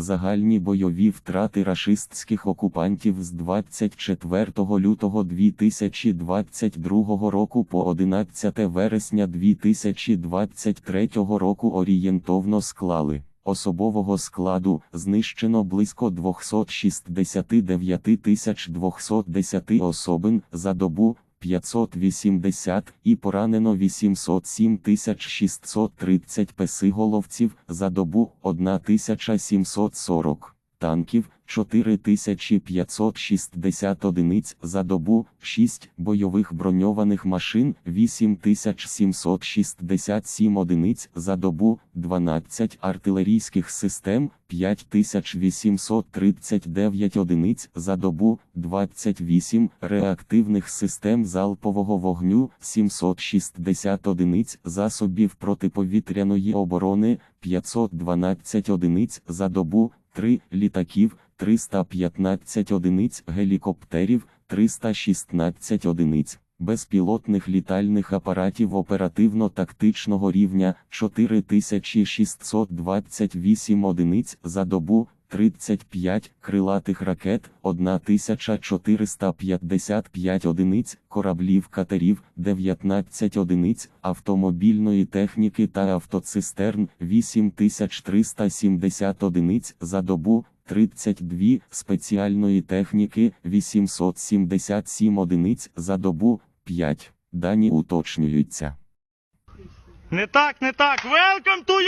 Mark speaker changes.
Speaker 1: Загальні бойові втрати рашистських окупантів з 24 лютого 2022 року по 11 вересня 2023 року орієнтовно склали. Особового складу знищено близько 269 210 особин за добу 580 і поранено 807 630 песиголовців за добу 1740 танків 4560 одиниць за добу, 6 бойових броньованих машин 8767 одиниць за добу, 12 артилерійських систем 5839 одиниць за добу, 28 реактивних систем залпового вогню 760 одиниць засобів протиповітряної оборони 512 одиниць за добу, 3 літаків 315 одиниць гелікоптерів, 316 одиниць, безпілотних літальних апаратів оперативно-тактичного рівня 4628 одиниць за добу, 35 крилатих ракет, 1455 одиниць, кораблів катерів, 19 одиниць, автомобільної техніки та автоцистерн, 8370 одиниць за добу, 32 спеціальної техніки, 877 одиниць за добу, 5. Дані уточнюються.
Speaker 2: Не так, не так. Welcome to